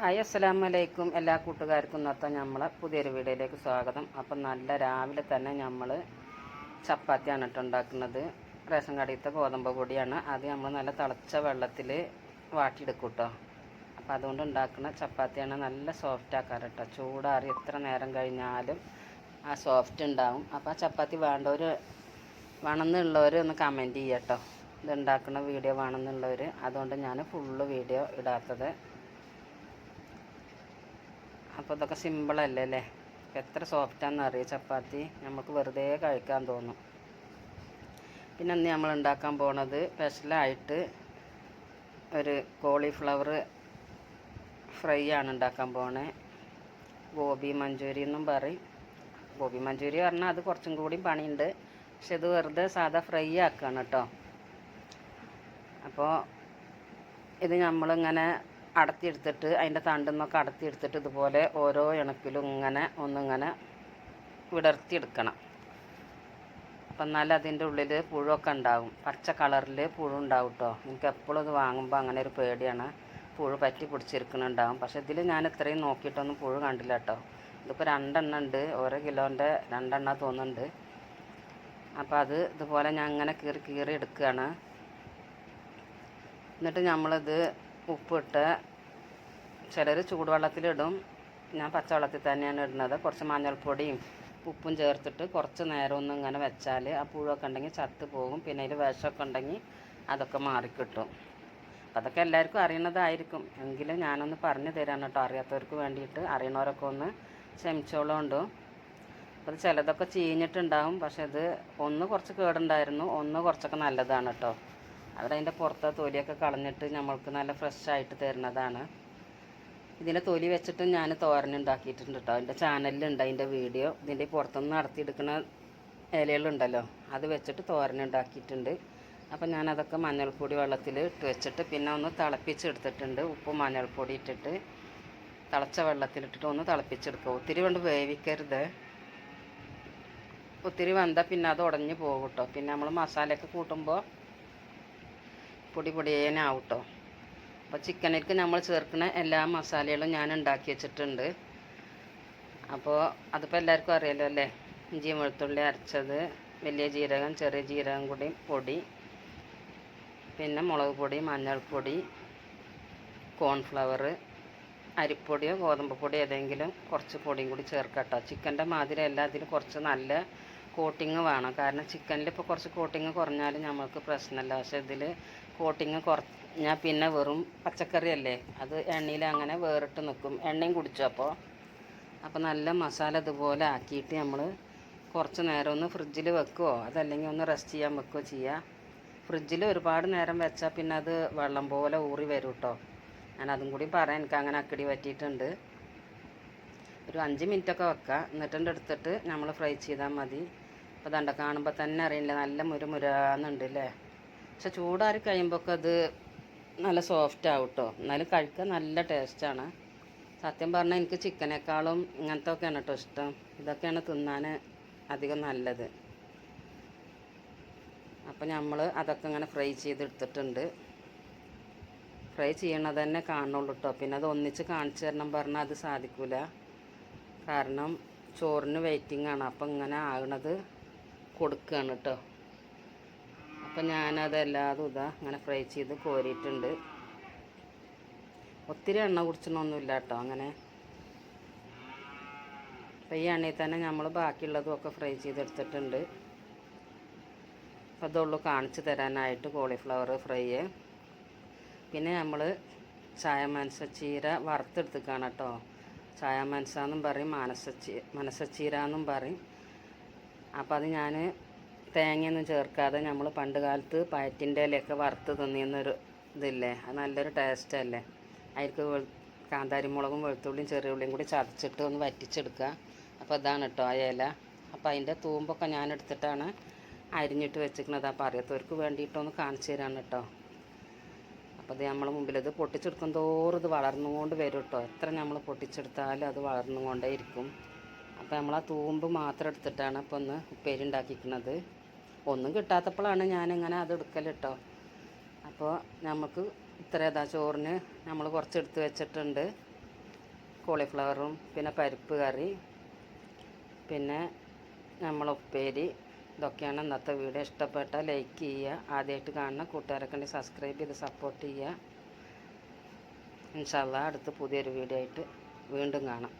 Hi അസ്സലാമു അലൈക്കും. എല്ലാ കൂട്ടുകാർക്കും ഇന്നത്തെ നമ്മളെ പുതിയൊരു വീഡിയോയിലേക്ക് സ്വാഗതം. അപ്പം നല്ല രാവിലെ തന്നെ നമ്മൾ ചപ്പാത്തിയാണ് കേട്ടോ ഉണ്ടാക്കുന്നത്. റേഷൻ കടയിലത്തെ ഗോതമ്പ് പൊടിയാണ്. അത് നമ്മൾ നല്ല തിളച്ച വെള്ളത്തിൽ വാട്ടിയെടുക്കും കേട്ടോ. അപ്പം അതുകൊണ്ട് ഉണ്ടാക്കുന്ന ചപ്പാത്തിയാണ് നല്ല സോഫ്റ്റ് ആക്കാറ് കേട്ടോ. ചൂടാറി എത്ര നേരം കഴിഞ്ഞാലും ആ സോഫ്റ്റ് ഉണ്ടാവും. അപ്പോൾ ആ ചപ്പാത്തി വേണ്ടവർ വേണമെന്നുള്ളവർ ഒന്ന് കമന്റ് ചെയ്യാം കേട്ടോ. ഇത് ഉണ്ടാക്കുന്ന വീഡിയോ വേണമെന്നുള്ളവർ അതുകൊണ്ട് ഞാൻ ഫുള്ള് വീഡിയോ ഇടാത്തത് അപ്പോൾ ഇതൊക്കെ സിമ്പിളല്ലേ അല്ലേ എത്ര സോഫ്റ്റാണെന്ന് അറിയാം? ചപ്പാത്തി നമുക്ക് വെറുതെ കഴിക്കാൻ തോന്നും. പിന്നെ അന്ന് നമ്മൾ ഉണ്ടാക്കാൻ പോണത് സ്പെഷ്യലായിട്ട് ഒരു കോളിഫ്ലവർ ഫ്രൈ ആണ് ഉണ്ടാക്കാൻ പോണേ. ഗോബി മഞ്ചൂരി എന്നും പറയും. ഗോബി മഞ്ചൂരി പറഞ്ഞാൽ അത് കുറച്ചും കൂടി പണിയുണ്ട്. പക്ഷെ ഇത് വെറുതെ സാധാ ഫ്രൈ ആക്കുകയാണ് കേട്ടോ. അപ്പോൾ ഇത് നമ്മളിങ്ങനെ അടത്തിയെടുത്തിട്ട് അതിന്റെ തണ്ടെന്നൊക്കെ അടത്തിയെടുത്തിട്ട് ഇതുപോലെ ഓരോ ഇണക്കിലും ഇങ്ങനെ ഒന്നിങ്ങനെ വിടർത്തിയെടുക്കണം. അപ്പം എന്നാലും അതിന്റെ ഉള്ളിൽ പുഴുവൊക്കെ ഉണ്ടാവും. പച്ച കളറിൽ പുഴു ഉണ്ടാവും കേട്ടോ എനിക്ക് എപ്പോഴും ഇത് വാങ്ങുമ്പോൾ അങ്ങനെ ഒരു പേടിയാണ്. പുഴു പറ്റി പിടിച്ചിരിക്കുന്നുണ്ടാവും പക്ഷേ ഇതിൽ ഞാൻ ഇത്രയും നോക്കിയിട്ടൊന്നും പുഴു കണ്ടില്ല കേട്ടോ ഇതിപ്പോൾ രണ്ടെണ്ണം ഉണ്ട്. ഓരോ കിലോന്റെ രണ്ടെണ്ണം തോന്നുന്നുണ്ട്. അപ്പോൾ അത് ഇതുപോലെ ഞാൻ അങ്ങനെ കീറി കീറി എടുക്കുകയാണ്. എന്നിട്ട് നമ്മളിത് ഉപ്പിട്ട് ചിലർ ചൂടുവെള്ളത്തിലിടും. ഞാൻ പച്ചവെള്ളത്തിൽ തന്നെയാണ് ഇടുന്നത്. കുറച്ച് മഞ്ഞൾപ്പൊടിയും ഉപ്പും ചേർത്തിട്ട് കുറച്ച് നേരം ഒന്ന് ഇങ്ങനെ വെച്ചാൽ ആ പുഴുവൊക്കെ ഉണ്ടെങ്കിൽ ചത്ത് പോകും. പിന്നെ അതിൽ വിഷമൊക്കെ ഉണ്ടെങ്കിൽ അതൊക്കെ മാറിക്കിട്ടും. അപ്പം അതൊക്കെ എല്ലാവർക്കും അറിയണതായിരിക്കും. എങ്കിലും ഞാനൊന്ന് പറഞ്ഞു തരാൻ കേട്ടോ. അറിയാത്തവർക്ക് വേണ്ടിയിട്ട്. അറിയണവരൊക്കെ ഒന്ന് ക്ഷമിച്ചോളുണ്ട്. അത് ചിലതൊക്കെ ചീഞ്ഞിട്ടുണ്ടാവും. പക്ഷെ ഇത് ഒന്ന് കുറച്ച് കേടുണ്ടായിരുന്നു. ഒന്ന് കുറച്ചൊക്കെ നല്ലതാണ് കേട്ടോ. അവരതിന്റെ പുറത്തെ തൊലിയൊക്കെ കളഞ്ഞിട്ട് നമ്മൾക്ക് നല്ല ഫ്രഷ് ആയിട്ട് തരുന്നതാണ്. ഇതിന്റെ തൊലി വെച്ചിട്ട് ഞാൻ തോരൻ ഉണ്ടാക്കിയിട്ടുണ്ട് കേട്ടോ എന്റെ ചാനലിലുണ്ട് അതിന്റെ വീഡിയോ. ഇതിന്റെ പുറത്തുനിന്ന് നടത്തിയെടുക്കുന്ന ഇലകളുണ്ടല്ലോ അത് വെച്ചിട്ട് തോരൻ ഉണ്ടാക്കിയിട്ടുണ്ട്. അപ്പം ഞാനതൊക്കെ മഞ്ഞൾപ്പൊടി വെള്ളത്തിൽ ഇട്ട് വെച്ചിട്ട് പിന്നെ ഒന്ന് തിളപ്പിച്ചെടുത്തിട്ടുണ്ട്. ഉപ്പും മഞ്ഞൾപ്പൊടി ഇട്ടിട്ട് തിളച്ച വെള്ളത്തിലിട്ടിട്ട് ഒന്ന് തിളപ്പിച്ചെടുക്കുക. ഒത്തിരി കൊണ്ട് വേവിക്കരുത്. ഒത്തിരി വെന്താൽ പിന്നെ അത് ഉടഞ്ഞു പോകും കേട്ടോ പിന്നെ നമ്മൾ മസാലയൊക്കെ കൂട്ടുമ്പോൾ പൊടി പൊടിയേനാവും കേട്ടോ അപ്പോൾ ചിക്കനിലേക്ക് നമ്മൾ ചേർക്കുന്ന എല്ലാ മസാലകളും ഞാൻ ഉണ്ടാക്കി വെച്ചിട്ടുണ്ട്. അപ്പോൾ അതിപ്പോൾ എല്ലാവർക്കും അറിയാലോ അല്ലേ? ഇഞ്ചി വെളുത്തുള്ളി അരച്ചത് വലിയ ജീരകം ചെറിയ ജീരകം കൂടി പൊടി പിന്നെ മുളക് പൊടി മഞ്ഞൾപ്പൊടി കോൺഫ്ലവർ അരിപ്പൊടിയോ ഗോതമ്പ് പൊടിയോ ഏതെങ്കിലും കുറച്ച് പൊടിയും കൂടി ചേർക്കട്ടോ ചിക്കന്റെ മാതിരി എല്ലാത്തിലും കുറച്ച് നല്ല കോട്ടിങ് വേണം. കാരണം ചിക്കനിൽ ഇപ്പോൾ കുറച്ച് കോട്ടിങ് കുറഞ്ഞാലും നമുക്ക് പ്രശ്നമില്ല. പക്ഷേ ഇതിൽ കോട്ടിങ് ഞാൻ പിന്നെ വെറും പച്ചക്കറി അല്ലേ അത് എണ്ണയിൽ അങ്ങനെ വേറിട്ട് നിൽക്കും എണ്ണയും കുടിച്ചു അപ്പോൾ അപ്പോൾ നല്ല മസാല ഇതുപോലെ ആക്കിയിട്ട് നമ്മൾ കുറച്ച് നേരം ഒന്ന് ഫ്രിഡ്ജിൽ വെക്കുമോ അതല്ലെങ്കിൽ ഒന്ന് റെസ്റ്റ് ചെയ്യാൻ വെക്കുകയോ ചെയ്യുക ഫ്രിഡ്ജിൽ ഒരുപാട് നേരം വെച്ചാൽ പിന്നെ അത് വെള്ളം പോലെ ഊറി വരും കേട്ടോ ഞാൻ അതും കൂടി പറയാൻ എനിക്ക് അങ്ങനെ അക്കടി പറ്റിയിട്ടുണ്ട്. ഒരു അഞ്ച് മിനിറ്റൊക്കെ വെക്കുക എന്നിട്ടുണ്ട് എടുത്തിട്ട് നമ്മൾ ഫ്രൈ ചെയ്താൽ മതി. അപ്പോൾ ദണ്ട കാണുമ്പോൾ തന്നെ അറിയില്ല നല്ല മുരുമുരാന്നുണ്ട് അല്ലേ പക്ഷെ ചൂടാറി കഴിയുമ്പോൾ അത് നല്ല സോഫ്റ്റ് ആവും കേട്ടോ എന്നാലും കഴിക്കാൻ നല്ല ടേസ്റ്റാണ് സത്യം പറഞ്ഞാൽ എനിക്ക് ചിക്കനേക്കാളും ഇങ്ങനത്തെ ഒക്കെയാണ് കേട്ടോ ഇഷ്ടം. ഇതൊക്കെയാണ് തിന്നാൻ അധികം നല്ലത്. അപ്പോൾ നമ്മൾ അതൊക്കെ ഇങ്ങനെ ഫ്രൈ ചെയ്തെടുത്തിട്ടുണ്ട്. ഫ്രൈ ചെയ്യണത് തന്നെ കാണുള്ളൂ കേട്ടോ പിന്നെ അത് ഒന്നിച്ച് കാണിച്ചു തരണം പറഞ്ഞാൽ അത് സാധിക്കില്ല കാരണം ചോറിന് വെയിറ്റിംഗ് ആണ്. അപ്പം ഇങ്ങനെ ആകണത് കൊടുക്കുകയാണ് കേട്ടോ അപ്പം ഞാനതെല്ലാതും ഇതാ അങ്ങനെ ഫ്രൈ ചെയ്ത് കോരിയിട്ടുണ്ട്. ഒത്തിരി എണ്ണ കുടിച്ചണമൊന്നുമില്ല കേട്ടോ അങ്ങനെ. അപ്പം ഈ എണ്ണയിൽ തന്നെ നമ്മൾ ബാക്കിയുള്ളതും ഒക്കെ ഫ്രൈ ചെയ്തെടുത്തിട്ടുണ്ട്. അപ്പം അതുള്ളൂ കാണിച്ചു തരാനായിട്ട് കോളിഫ്ലവർ ഫ്രൈ പിന്നെ നമ്മൾ ചായ ചീര വറുത്തെടുത്തിക്കാണ് കേട്ടോ ചായ മനസ്സാന്നും പറയും മനസ്സച്ചീ മനസ്സച്ചീര എന്നും പറയും. അപ്പം അത് ഞാൻ തേങ്ങയൊന്നും ചേർക്കാതെ നമ്മൾ പണ്ട് കാലത്ത് പയറ്റിന്റെ ഇലയൊക്കെ വറുത്ത് തിന്നിരുന്നൊരു ഇതില്ലേ? അത് നല്ലൊരു ടേസ്റ്റ് അല്ലേ? അതിലേക്ക് കാന്താരിമുളകും വെളുത്തുള്ളിയും ചെറിയ ഉള്ളിയും കൂടി ചതച്ചിട്ട് ഒന്ന് വറ്റിച്ചെടുക്കുക. അപ്പോൾ ഇതാണ് കേട്ടോ ആ ഇല. അപ്പോൾ അതിന്റെ തൂമ്പൊക്കെ ഞാൻ എടുത്തിട്ടാണ് അരിഞ്ഞിട്ട് വെച്ചിരിക്കുന്നത്. അപ്പോൾ അറിയാത്തവർക്ക് വേണ്ടിയിട്ടൊന്ന് കാണിച്ചു തരാണ് കേട്ടോ. അപ്പോൾ ഇത് നമ്മൾ മുമ്പിൽ ഇത് പൊട്ടിച്ചെടുക്കും തോറും ഇത് വളർന്നുകൊണ്ട് വരും കേട്ടോ. എത്ര നമ്മൾ പൊട്ടിച്ചെടുത്താലും അത് വളർന്നുകൊണ്ടേ ഇരിക്കും അപ്പോൾ നമ്മൾ ആ തൂമ്പ് മാത്രം എടുത്തിട്ടാണ് അപ്പോൾ ഒന്ന് ഉപ്പേരി ഉണ്ടാക്കിക്കുന്നത് ഒന്നും കിട്ടാത്തപ്പോഴാണ് ഞാനിങ്ങനെ അത് എടുക്കൽ കേട്ടോ അപ്പോൾ നമുക്ക് ഇത്ര ഏതാ ചോറിന് നമ്മൾ കുറച്ച് എടുത്ത് വെച്ചിട്ടുണ്ട്. കോളിഫ്ലവറും പിന്നെ പരിപ്പ് കറി പിന്നെ നമ്മൾ ഉപ്പേരി. ഇതൊക്കെയാണ് ഇന്നത്തെ വീഡിയോ. ഇഷ്ടപ്പെട്ട ലൈക്ക് ചെയ്യുക. ആദ്യമായിട്ട് കാണുന്ന കൂട്ടുകാരൊക്കെ ഉണ്ടെങ്കിൽ സബ്സ്ക്രൈബ് ചെയ്ത് സപ്പോർട്ട് ചെയ്യുക. ഇൻഷാല്ല അടുത്ത് പുതിയൊരു വീഡിയോ ആയിട്ട് വീണ്ടും കാണാം.